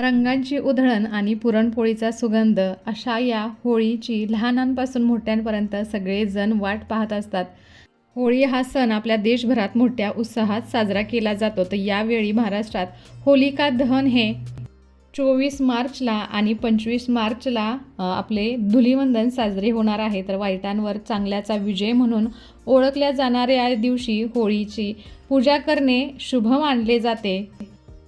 रंगांची उधळण आणि पुरणपोळीचा सुगंध अशा या होळीची लहानांपासून मोठ्यांपर्यंत सगळेजण वाट पाहत असतात. होळी हा सण आपल्या देशभरात मोठ्या उत्साहात साजरा केला जातो. तर यावेळी महाराष्ट्रात होलिका दहन हे चोवीस मार्चला आणि पंचवीस मार्चला आपले धुलिवंदन साजरे होणार आहे. तर वाईटांवर चांगल्याचा विजय म्हणून ओळखल्या जाणाऱ्या दिवशी होळीची पूजा करणे शुभ मानले जाते.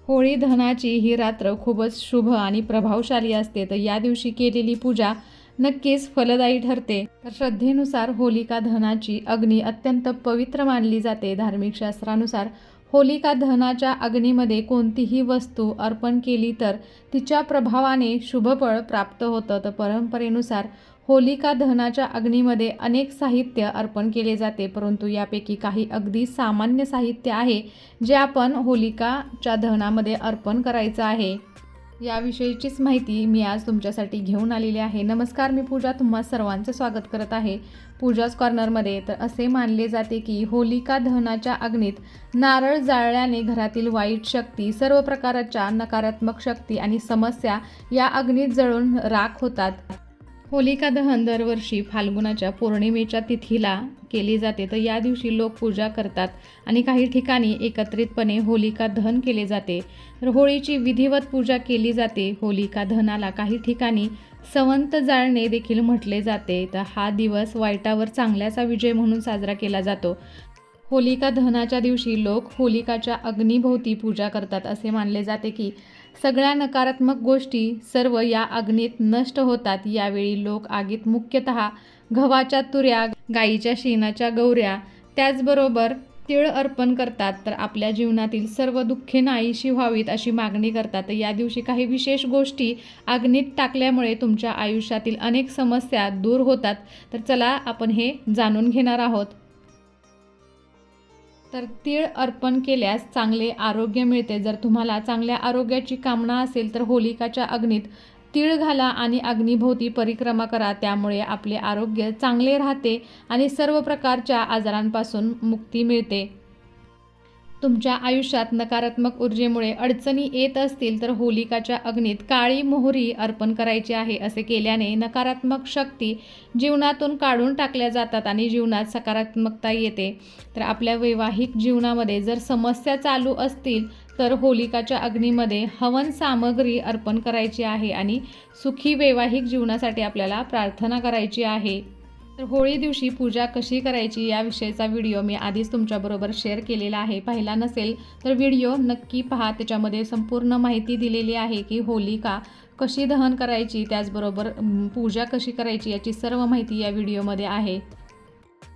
होळी दहनाची ही रात्र खूपच शुभ आणि प्रभावशाली असते. तर या दिवशी केलेली पूजा नक्कीच फलदायी ठरते. तर श्रद्धेनुसार होलिका दहनाची अग्नी अत्यंत पवित्र मानली जाते. धार्मिक शास्त्रानुसार होलिका दहनाच्या अग्नीमध्ये कोणतीही वस्तू अर्पण केली तर तिच्या प्रभावाने शुभफळ प्राप्त होतं. तर परंपरेनुसार होलिका दहनाच्या अग्नीमध्ये अनेक साहित्य अर्पण केले जाते परंतु यापैकी काही अगदी सामान्य साहित्य आहे जे आपण होलिकाच्या दहनामध्ये अर्पण करायचं आहे. याविषयीचीच माहिती मी आज तुमच्यासाठी घेऊन आलेली आहे. नमस्कार मी पूजा. तुम्हा सर्वांचं स्वागत करत आहे. पूजाच कॉर्नरमध्ये तर असे मानले जाते की होलिका दहनाच्या अग्नीत नारळ जाळल्याने घरातील वाईट शक्ती सर्व प्रकारच्या नकारात्मक शक्ती आणि समस्या या अग्नीत जळून राख होतात. होलिका दहन दरवर्षी फाल्गुनाच्या पौर्णिमेच्या तिथीला केली जाते. तर या दिवशी लोक पूजा करतात आणि काही ठिकाणी एकत्रितपणे होलिका दहन केले जाते. तर होळीची विधिवत पूजा केली जाते. होलिका दहनाला काही ठिकाणी संवंत जाळणे देखील म्हटले जाते. तर हा दिवस वाईटावर चांगल्याचा विजय म्हणून साजरा केला जातो. होलिका दहनाच्या दिवशी लोक होलिकाच्या अग्नीभोवती पूजा करतात. असे मानले जाते की सगळ्या नकारात्मक गोष्टी सर्व या अग्नीत नष्ट होतात. यावेळी लोक आगीत मुख्यतः गव्हाच्या तुऱ्या गाईच्या शेणाच्या गौऱ्या त्याचबरोबर तिळ अर्पण करतात. तर आपल्या जीवनातील सर्व दुःखे नाहीशी व्हावीत अशी मागणी करतात. तर या दिवशी काही विशेष गोष्टी अग्नीत टाकल्यामुळे तुमच्या आयुष्यातील अनेक समस्या दूर होतात. तर चला आपण हे जाणून घेणार आहोत. तर तीळ अर्पण केल्यास चांगले आरोग्य मिळते. जर तुम्हाला चांगल्या आरोग्याची कामना असेल तर होलिकाच्या अग्नीत तीळ घाला आणि अग्निभोवती परिक्रमा करा. त्यामुळे आपले आरोग्य चांगले राहते आणि सर्व प्रकारच्या आजारांपासून मुक्ती मिळते. तुमच्या आयुष्यात नकारात्मक ऊर्जेमुळे अडचणी येत असतील तर होलिकाच्या अग्नीत काळी मोहरी अर्पण करायची आहे असे केल्याने नकारात्मक शक्ती जीवनातून काढून टाकल्या जातात आणि जीवनात सकारात्मकता येते. तर आपल्या वैवाहिक जीवनामध्ये जर समस्या चालू असतील तर होलिकाच्या अग्नीमध्ये हवन सामग्री अर्पण करायची आहे आणि सुखी वैवाहिक जीवनासाठी आपल्याला प्रार्थना करायची आहे. तर होळी दिवशी पूजा कशी करायची याविषयीचा व्हिडिओ मी आधीच तुमच्याबरोबर शेअर केलेला आहे. पाहिला नसेल तर व्हिडिओ नक्की पहा. त्याच्यामध्ये संपूर्ण माहिती दिलेली आहे की होलिका कशी दहन करायची त्याचबरोबर पूजा कशी करायची याची सर्व माहिती या व्हिडिओमध्ये आहे.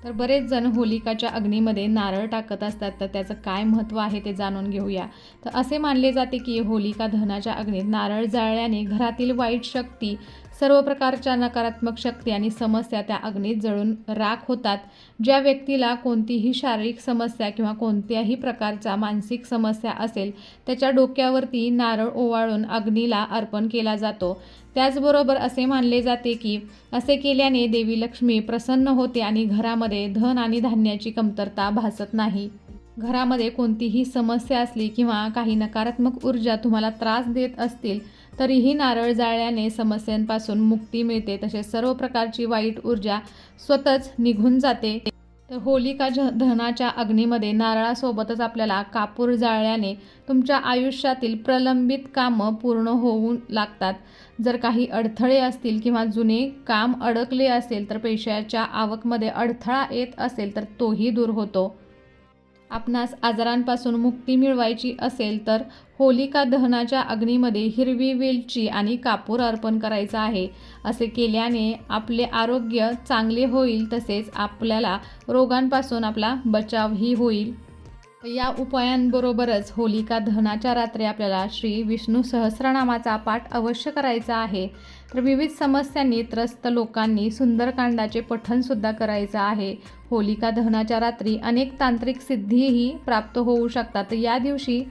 तर बरेच जण होलिकाच्या अग्नीमध्ये नारळ टाकत असतात. तर त्याचं काय महत्त्व आहे ते जाणून घेऊया. तर असे मानले जाते की होलिका दहनाच्या अग्नीत नारळ जाळल्याने घरातील वाईट शक्ती सर्व प्रकारच्या नकारात्मक शक्ती आणि समस्या त्या अग्नीत जळून राख होतात. ज्या व्यक्तीला कोणतीही शारीरिक समस्या किंवा कोणत्याही प्रकारचा मानसिक समस्या असेल त्याच्या डोक्यावरती नारळ ओवाळून अग्नीला अर्पण केला जातो. त्याचबरोबर असे मानले जाते की असे केल्याने देवी लक्ष्मी प्रसन्न होते आणि घरामध्ये धन आणि धान्याची कमतरता भासत नाही. घरामध्ये कोणतीही समस्या असली किंवा काही नकारात्मक ऊर्जा तुम्हाला त्रास देत असतील तरीही नारळ जाळल्याने समस्यांपासून मुक्ती मिळते. तसेच सर्व प्रकारची वाईट ऊर्जा स्वतःच निघून जाते. तर होलिका ज दहनाच्या अग्नीमध्ये नारळासोबतच आपल्याला कापूर जाळल्याने तुमच्या आयुष्यातील प्रलंबित कामं पूर्ण होऊ लागतात. जर काही अडथळे असतील किंवा जुने काम अडकले असेल तर पैशाच्या आवकमध्ये अडथळा येत असेल तर तोही दूर होतो. आपणास आजारांपासून मुक्ती मिळवायची असेल तर होलिका दहनाच्या अग्नीमध्ये हिरवी वेलची आणि कापूर अर्पण करायचा आहे. असे केल्याने आपले आरोग्य चांगले होईल तसेच आपल्याला रोगांपासून आपला बचावही होईल. या उपायांबरोबरच होलिका दहनाच्या रात्री आपल्याला श्री विष्णू सहस्रनामाचा पाठ अवश्य करायचा आहे. तर विविध समस्यांनी त्रस्त लोकांनी सुंदरकांडाचे पठणसुद्धा करायचं आहे. होलिका दहनाच्या रात्री अनेक तांत्रिक सिद्धीही प्राप्त होऊ शकतात. या दिवशी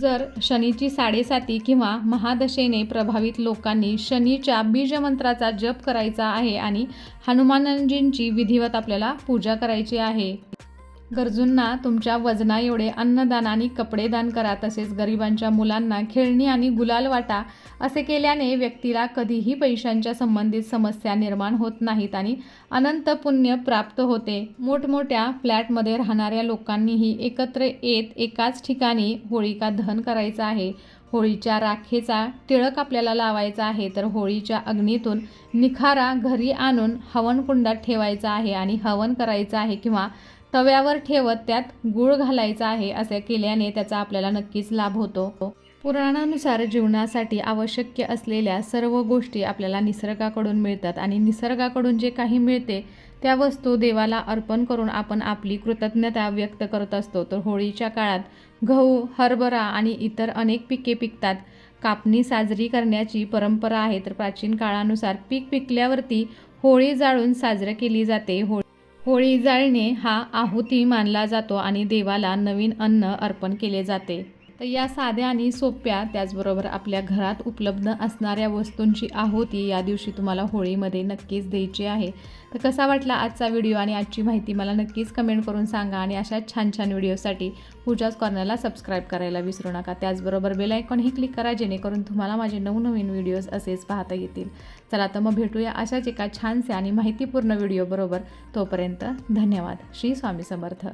जर शनीची साडेसाती किंवा महादशेने प्रभावित लोकांनी शनीच्या बीजमंत्राचा जप करायचा आहे आणि हनुमानजींची विधिवत आपल्याला पूजा करायची आहे. गरजूंना तुमच्या वजना एवढे अन्नदान आणि कपडे दान करा तसेच गरिबांच्या मुलांना खेळणी आणि गुलाल वाटा असे केल्याने व्यक्तीला कधीही पैशांच्या संबंधित समस्या निर्माण होत नाहीत आणि अनंत पुण्य प्राप्त होते. मोठमोठ्या फ्लॅटमध्ये राहणाऱ्या लोकांनीही एकत्र येत एकाच ठिकाणी होळीका दहन करायचं आहे. होळीच्या राखेचा टिळक आपल्याला लावायचा आहे तर होळीच्या अग्नीतून निखारा घरी आणून हवनकुंडात ठेवायचा आहे आणि हवन करायचं आहे किंवा तव्यावर ठेवत त्यात गूळ घालायचा आहे असे केल्याने त्याचा आपल्याला नक्कीच लाभ होतो. पुराणानुसार जीवनासाठी आवश्यक असलेल्या सर्व गोष्टी आपल्याला निसर्गाकडून मिळतात आणि निसर्गाकडून जे काही मिळते त्या वस्तू देवाला अर्पण करून आपण आपली कृतज्ञता व्यक्त करत असतो. तर होळीच्या काळात गहू हरभरा आणि इतर अनेक पिके पिकतात. कापणी साजरी करण्याची परंपरा आहे तर प्राचीन काळानुसार पीक पिकल्यावरती होळी जाळून साजरी केली जाते. होळी होळी जाळणे हा आहुती मानला जातो आणि देवाला नवीन अन्न अर्पण केले जाते. तर या साध्या आणि सोप्या त्याचबरोबर आपल्या घरात उपलब्ध असणाऱ्या वस्तूंची आहुती या दिवशी तुम्हाला होळीमध्ये नक्कीच द्यायची आहे. तर कसा वाटला आजचा व्हिडिओ आणि आजची माहिती मला नक्कीच कमेंट करून सांगा आणि अशा छान छान व्हिडिओसाठी पूजाच कॉर्नरला सबस्क्राईब करायला विसरू नका. त्याचबरोबर बेल आयकॉनही क्लिक करा जेणेकरून तुम्हाला माझे नवनवीन व्हिडिओज असेच पाहता येतील. चला तर मग भेटूया अशाच एका छानसे आणि माहितीपूर्ण व्हिडिओबरोबर. तोपर्यंत धन्यवाद. श्री स्वामी समर्थ.